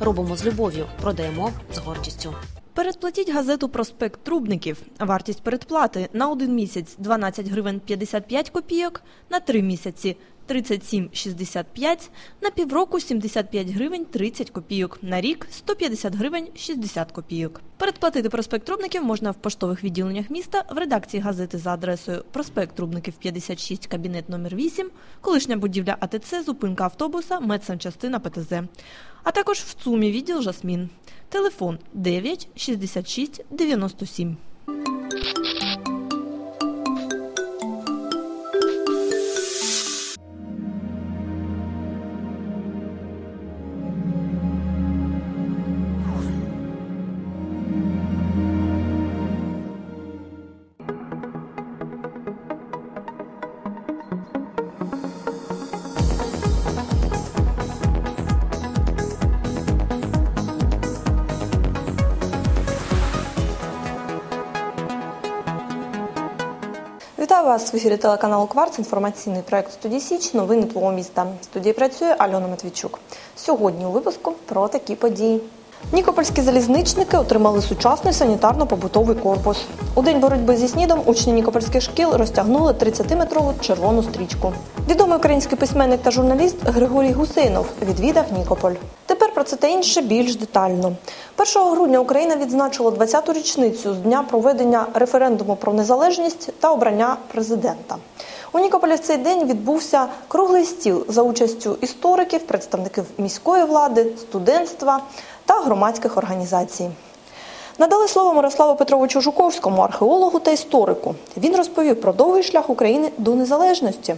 Робимо з любов'ю, продаємо з гордістю. Передплатіть газету Проспект Трубників. Вартість передплати на один місяць 12 гривень 55 копійок, на три місяці 37,65, на півроку 75 гривень 30 копійок, на рік 150 гривень 60 копійок. Передплатити проспект Трубників можна в поштових відділеннях міста, в редакції газети за адресою Проспект Трубників 56, кабінет номер 8, колишня будівля АТЦ, зупинка автобуса, медсанчастина ПТЗ. А також в ЦУМі відділ Жасмін. Телефон 9 66 97. Вас в ефірі телеканалу Кварц. Інформаційний проект студії Січ. Новини твого міста. В студії працює Альона Матвійчук. Сьогодні у випуску про такі події. Нікопольські залізничники отримали сучасний санітарно-побутовий корпус. У день боротьби зі снідом учні нікопольських шкіл розтягнули 30-метрову червону стрічку. Відомий український письменник та журналіст Григорій Гусейнов відвідав Нікополь. Тепер про це та інше більш детально. 1 грудня Україна відзначила 20-ту річницю з дня проведення референдуму про незалежність та обрання президента. У Нікополі в цей день відбувся круглий стіл за участю істориків, представників міської влади, студентства та громадських організацій. Надали слово Мирославу Петровичу Жуковському, археологу та історику. Він розповів про довгий шлях України до незалежності.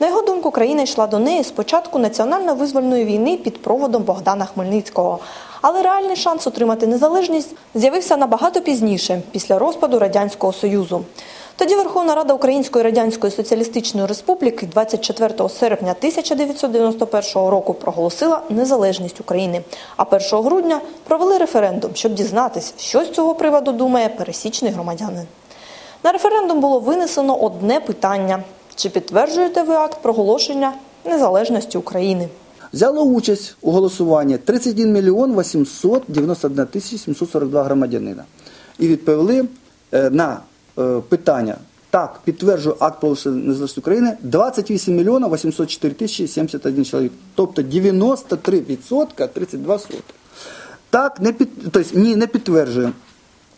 На його думку, країна йшла до неї з початку національно-визвольної війни під проводом Богдана Хмельницького. Але реальний шанс отримати незалежність з'явився набагато пізніше, після розпаду Радянського Союзу. Тоді Верховна Рада Української Радянської Соціалістичної Республіки 24 серпня 1991 року проголосила незалежність України, а 1 грудня провели референдум, щоб дізнатися, що з цього приводу думає пересічний громадянин. На референдум було винесено одне питання: чи підтверджуєте ви акт проголошення незалежності України? Взяло участь у голосуванні 31 мільйон 891 тисяч 742 громадянина. І відповіли е, на питання так, підтверджую акт проголошення незалежності України 28 мільйонів 804 тисячі 71 чоловік. Тобто 93% 32 сотих. Так, не під, тобто, ні, не підтверджую.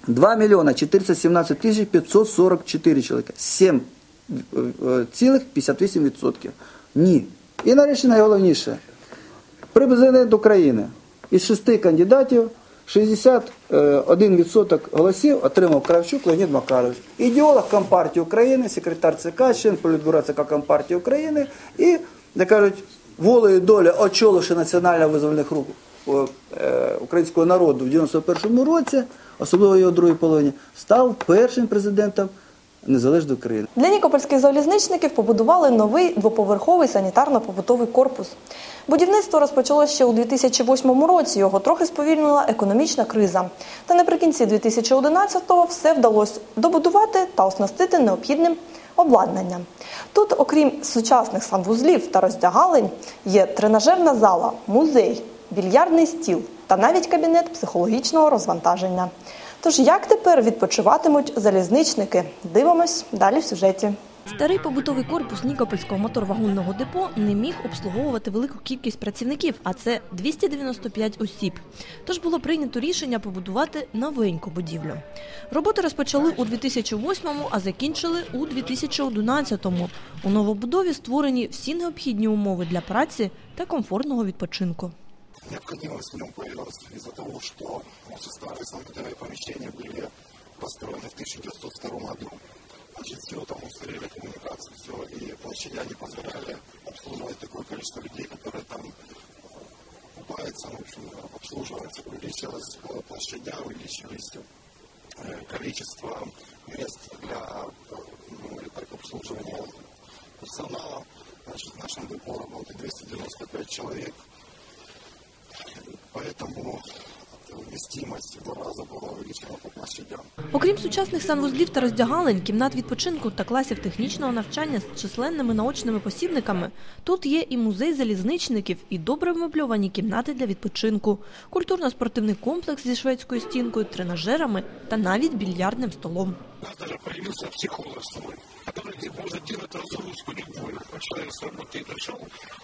2 мільйона 417 тисяч 544 чоловіка. 7,58%. Ні. І нарешті найголовніше. Президент України із шести кандидатів 61% голосів отримав Кравчук Леонід Макарович. Ідеолог Компартії України, секретар ЦК, член Політбюро ЦК Компартії України і, як кажуть, волею доля очоливши національно-визвольних рук е, українського народу в 91-му році, особливо його другій половині, став першим президентом Незалежної України. Для нікопольських залізничників побудували новий двоповерховий санітарно-побутовий корпус. Будівництво розпочалося ще у 2008 році. Його трохи сповільнила економічна криза. Та наприкінці 2011-го все вдалося добудувати та оснастити необхідним обладнанням. Тут, окрім сучасних санвузлів та роздягалень, є тренажерна зала, музей, більярдний стіл та навіть кабінет психологічного розвантаження. Тож як тепер відпочиватимуть залізничники? Дивимось далі в сюжеті. Старий побутовий корпус Нікопольського моторвагонного депо не міг обслуговувати велику кількість працівників, а це 295 осіб. Тож було прийнято рішення побудувати новеньку будівлю. Роботи розпочали у 2008-му, а закінчили у 2011-му. У новобудові створені всі необхідні умови для праці та комфортного відпочинку. Необходимость в нем появилась из-за того, что наши старые санитарные помещения были построены в 1902 году. Значит, все там устарели коммуникации, все, и площадя не позволяли обслуживать такое количество людей, которые там купаются, в общем, обслуживаются. Увеличилась площадь площадях, увеличивались э, количество мест для э, ну, так, обслуживания персонала. Значит, в нашем депо работает 295 человек. Поэтому вместимость в два раза была увеличена по площадям. Окрім сучасних санвузлів та роздягалень, кімнат відпочинку та класів технічного навчання з численними наочними посібниками, тут є і музей залізничників, і добре вмебльовані кімнати для відпочинку, культурно-спортивний комплекс зі шведською стінкою, тренажерами та навіть більярдним столом. У нас даже появился психолог свой, который не может делать разгрузку любую. Вот Человек с работы пришел,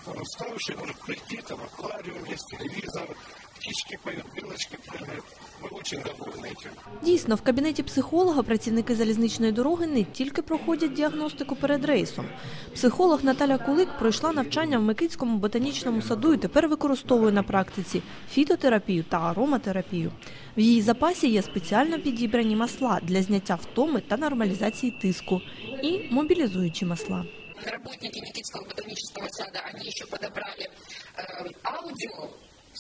он уставший, может прийти, там аквариум, есть телевизор, птички поют, белочки прыгают. Мы очень довольны этим. Дійсно, в кабінеті психолога працівники залізничної дороги не тільки проходять діагностику перед рейсом. Психолог Наталя Кулик пройшла навчання в Микитському ботанічному саду і тепер використовує на практиці фітотерапію та ароматерапію. В її запасі є спеціально підібрані масла для зняття втоми та нормалізації тиску і мобілізуючі масла. работники Никитского ботанического сада, они еще подобрали э, аудио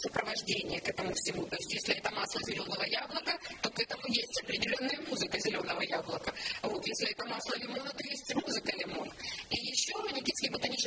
сопровождение к этому всему. То есть, если это масло зеленого яблока, то к этому есть определенная музыка зеленого яблока. Вот, если это масло лимона, то есть музыка лимон. И еще Никитский ботанический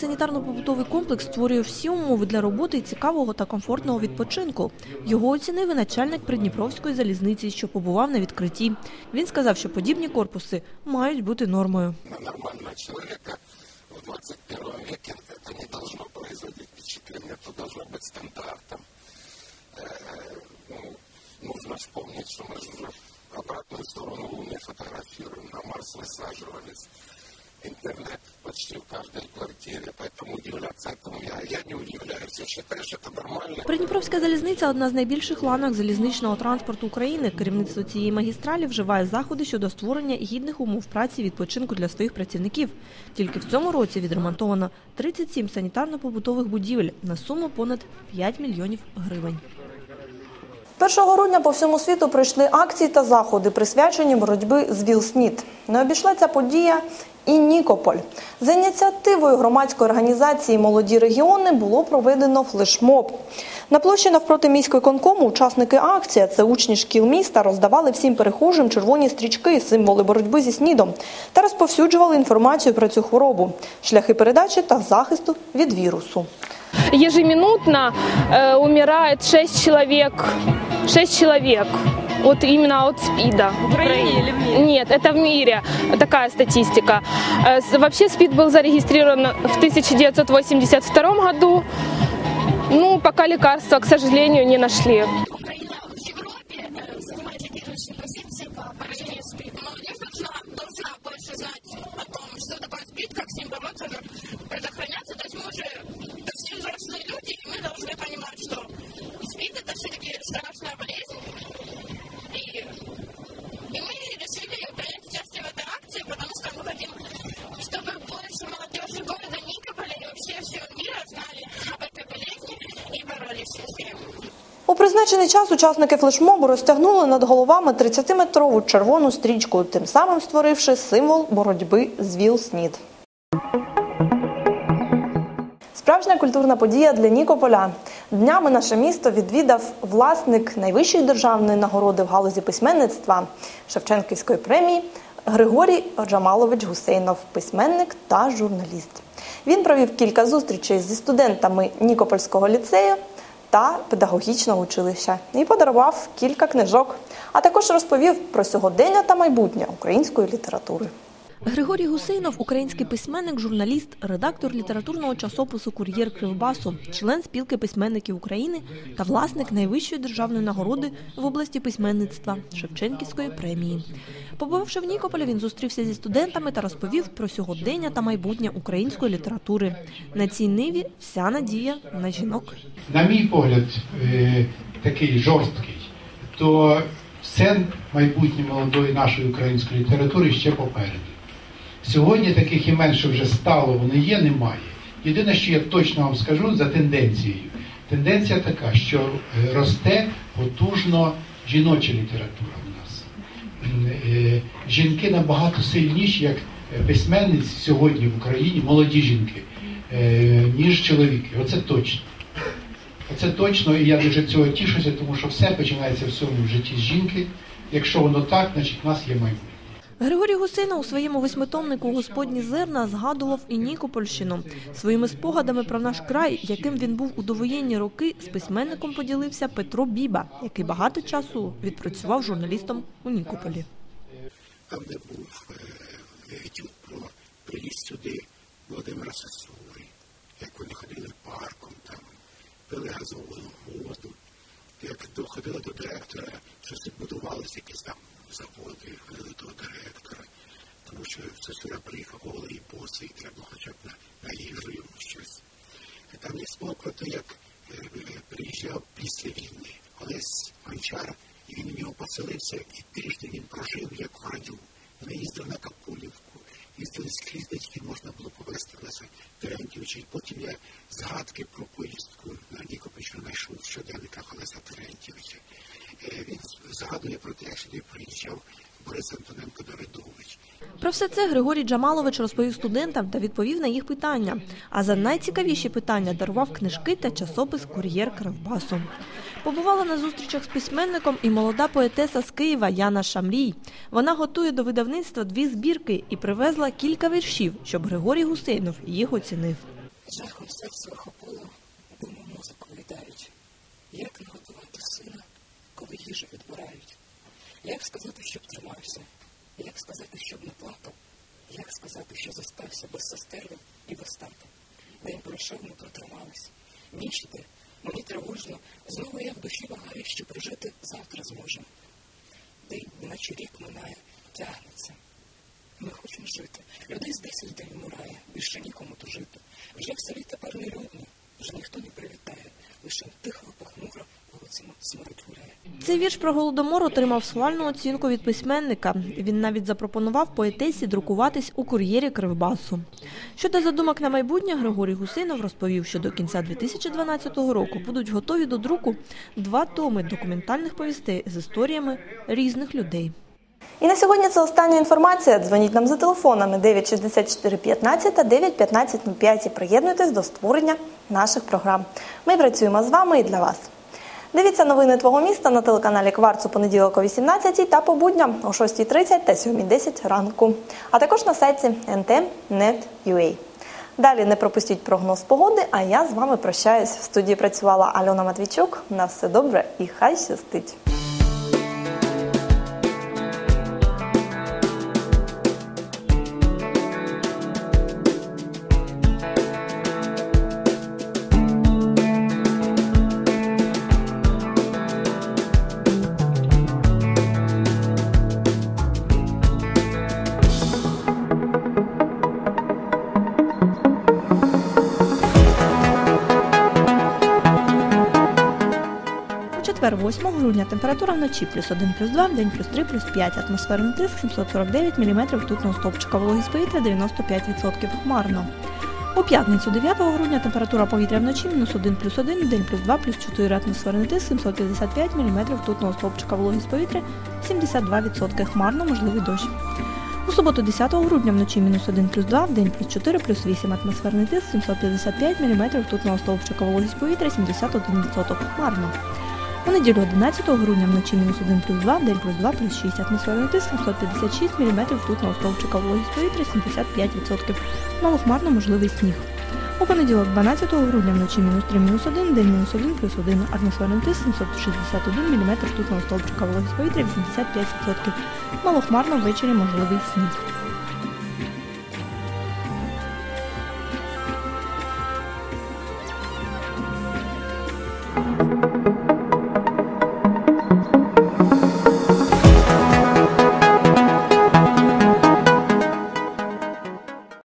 санітарно-побутовий комплекс створює всі умови для роботи і цікавого та комфортного відпочинку. Його оцінив і начальник Придніпровської залізниці, що побував на відкритті. Він сказав, що подібні корпуси мають бути нормою. На нормального человека в 21 веке это не должно производить впечатление, это должно быть стандартом. Э, ну, нужно вспомнить, что мы же уже обратную сторону Луны фотографируем, на Марс высаживались. Интернет почти в каждой квартире, поэтому удивляться этому я, я не удивляюсь. Я считаю, что это нормально. Придніпровська залізниця одна з найбільших ланок залізничного транспорту України. Керівництво цієї магістралі вживає заходи щодо створення гідних умов праці і відпочинку для своїх працівників. Тільки в цьому році відремонтовано 37 санітарно-побутових будівель на суму понад 5 мільйонів гривень. 1 грудня по всьому світу пройшли акції та заходи, присвячені боротьбі з ВІЛ-СНІД. Не обійшла ця подія і Нікополь. За ініціативою громадської організації Молоді регіони було проведено флешмоб. На площі навпроти міської конкому учасники акції, це учні шкіл міста, роздавали всім перехожим червоні стрічки, символи боротьби зі снідом та розповсюджували інформацію про цю хворобу, шляхи передачі та захисту від вірусу. ежеминутно э, умирает 6 человек. 6 человек. от именно от СПИДа. В Украине или в мире? Нет, это в мире такая статистика. Вообще СПИД был зарегистрирован в 1982 году. Ну, пока лекарства, к сожалению, не нашли. Страшная болезнь. Призначений час учасники флешмобу розтягнули над головами 30-метрову червону стрічку, тим самим створивши символ боротьби з ВІЛ-СНІД. Справжня культурна подія для Нікополя. Днями наше місто відвідав власник найвищої державної нагороди в галузі письменництва Шевченківської премії Григорій Джамалович Гусейнов, письменник та журналіст. Він провів кілька зустрічей зі студентами Нікопольського ліцею та педагогічного училища і подарував кілька книжок, а також розповів про сьогодення та майбутнє української літератури. Григорій Гусейнов – український письменник, журналіст, редактор літературного часопису Кур'єр Кривбасу, член спілки письменників України та власник найвищої державної нагороди в області письменництва Шевченківської премії. Побувавши в Нікополі, він зустрівся зі студентами та розповів про сьогодення та майбутнє української літератури. На цій ниві вся надія на жінок. на мій погляд, е, такий жорсткий, то все майбутнє молодої нашої української літератури ще попереду. Сьогодні таких імен, що вже стало, вони є, немає. Єдине, що я точно вам скажу за тенденцією. Тенденція така, що е, росте потужно жіноча література в нас. Е, Жінки набагато сильніші, як е, письменниці сьогодні в Україні, молоді жінки, ніж чоловіки. Оце точно. Оце точно, і я дуже цього тішуся, тому що все починається в цьому житті з жінки. Якщо воно так, значить в нас є майбутнє. Григорій Гусейна у своєму восьмитомнику Господні зерна згадував і Нікопольщину. Своїми спогадами про наш край, яким він був у довоєнні роки, з письменником поділився Петро Біба, який багато часу відпрацював журналістом у Нікополі. там, де був е, етюд про приїзд сюди Володимира Сосури, як вони ходили парком, там, пили газовану воду, як доходили до директора, що тут будувалися якісь там заводи, до директора, тому що Сосура приїхав голий босий, і треба хоча б на, на їжу йому щось. Там є спок про те, як е, приїжджав після війни Олесь Гончар, і він в нього поселився, і тиждень він прожив як в раю. Він їздив на Капулівку, їздили скрізь, де можна було повезти Олеся Терентьєвича. І потім я згадки про поїздку на Нікопольщину знайшов в щоденниках Олеся Терентьєвича. Е, Він згадує про те, як сюди приїжджав Борис Антоненко Давидович. Про все це Григорій Джамалович розповів студентам та відповів на їх питання. А за найцікавіші питання дарував книжки та часопис Кур'єр Кривбасу. Побувала на зустрічах з письменником і молода поетеса з Києва Яна Шамрій. Вона готує до видавництва дві збірки і привезла кілька віршів, щоб Григорій Гусейнов їх оцінив. Жахом серце охопило, думу музику віддають. Як не готувати сина, коли їжу відбирають? Як сказати, щоб тримався? Як сказати, щоб не плакав? Як сказати, що зостався без сестери і без тата? День пройшов, ми протримались. Ніч іде, мені тривожно, знову я в душі вагаю, що прожити завтра зможемо. День, наче рік минає, тягнеться. Ми хочемо жити. Людей з десять день вмирає, більше нікому то жити. Вже в селі тепер не людно, вже ніхто не привітає, лише тихо, похмуро смерть. Цей вірш про голодомор отримав схвальну оцінку від письменника. Він навіть запропонував поетесі друкуватись у кур'єрі Кривбасу. Щодо задумок на майбутнє, Григорій Гусинов розповів, що до кінця 2012 року будуть готові до друку два томи документальних повістей з історіями різних людей. І на сьогодні це остання інформація. Дзвоніть нам за телефонами 964 15 та 915 05 і приєднуйтесь до створення наших програм. Ми працюємо з вами і для вас. Дивіться новини твого міста на телеканалі Кварц у понеділок о 18 та по будням о 6.30 та 7.10 ранку, а також на сайті nt.net.ua. Далі не пропустіть прогноз погоди, а я з вами прощаюсь. В студії працювала Альона Матвійчук. На все добре і хай щастить! 8 грудня, температура вночі плюс 1, плюс 2, день плюс 3, плюс 5. Атмосферний тиск 749 мм ртутного стовпчика. Вологість повітря 95% хмарно. У п'ятницю 9 грудня температура повітря вночі мінус 1 плюс 1, день плюс 2 плюс 4 атмосферний тиск 755 мм ртутного стовпчика. Вологість повітря 72% хмарно, можливий дощ. У суботу 10 грудня вночі мінус 1 плюс 2, день плюс 4 плюс 8 атмосферний тиск 755 мм ртутного стовпчика. Вологість повітря 71% хмарно. У неділю 11 грудня вночі мінус 1 плюс 2, день плюс 2 плюс 6, атмосферний тиск 756 мм ртутного стовпчика, вологість повітря 75%, малохмарно можливий сніг. У понеділок 12 грудня вночі мінус 3 мінус 1, день мінус 1 плюс 1, атмосферний тиск 761 мм ртутного стовпчика, вологість повітря 85%, малохмарно ввечері можливий сніг.